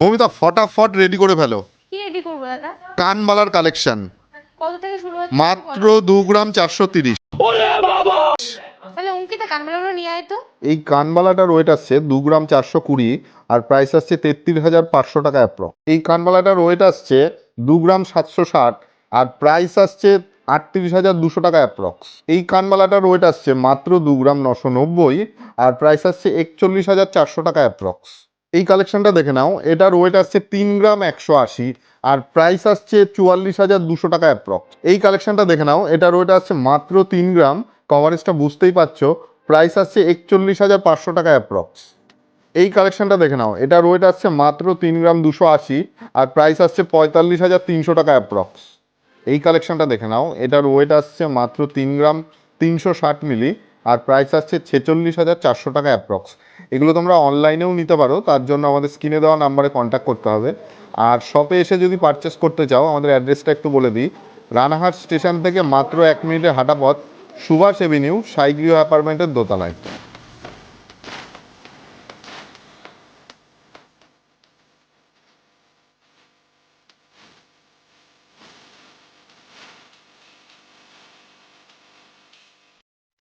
মমিতা ফটাফট রেডি করে ফেলো। কি রেডি করব দাদা? কানবালার কালেকশন কত থেকে শুরু হচ্ছে? মাত্র দু গ্রাম চারশো তিরিশ। তাহলে অঙ্কিতা কানমেলাগুলো নিয়ে আয় তো। এই কানবালাটার ওয়েট আসছে দু গ্রাম চারশো কুড়ি আর প্রাইস আসছে তেত্রিশ হাজার পাঁচশো টাকা অ্যাপ্রক্স এই কানবালাটার ওয়েট আসছে দু গ্রাম সাতশো ষাট আর প্রাইস আসছে আটত্রিশ হাজার দুশো টাকা অ্যাপ্রক্স এই কানবালাটার ওয়েট আসছে মাত্র দু গ্রাম নশো নব্বই আর প্রাইস আসছে একচল্লিশ হাজার চারশো টাকা অ্যাপ্রক্স এই কালেকশনটা দেখে নাও। এটার ওয়েট আসছে তিন গ্রাম একশো আশি, আর প্রাইস আসছে চুয়াল্লিশ হাজার দুশো টাকা অ্যাপ্রক্স এই কালেকশনটা দেখে নাও, এটার ওয়েট আসছে মাত্র তিন গ্রাম। কভারেজটা বুঝতেই পারছ প্রাইস আসছে একচল্লিশ হাজার পাঁচশো টাকা অ্যাপ্রক্স এই কালেকশনটা দেখে নাও, এটার ওয়েট আসছে মাত্র তিন গ্রাম দুশো আশি, আর প্রাইস আসছে পঁয়তাল্লিশ হাজার তিনশো টাকা অ্যাপ্রক্স এই কালেকশনটা দেখে নাও, এটার ওয়েট আসছে মাত্র তিন গ্রাম তিনশো ষাট মিলি আর প্রাইস আসছে ছেচল্লিশ হাজার চারশো টাকা অ্যাপ্রক্স এগুলো তোমরা অনলাইনেও নিতে পারো, তার জন্য আমাদের স্ক্রিনে দেওয়া নাম্বারে কন্ট্যাক্ট করতে হবে। আর শপে এসে যদি পারচেস করতে চাও, আমাদের অ্যাড্রেসটা একটু বলে দিই। রানাহাট স্টেশন থেকে মাত্র এক মিনিটের হাঁটা পথ, সুভাষ এভিনিউ সাইগৃহ অ্যাপার্টমেন্টের দোতলায়।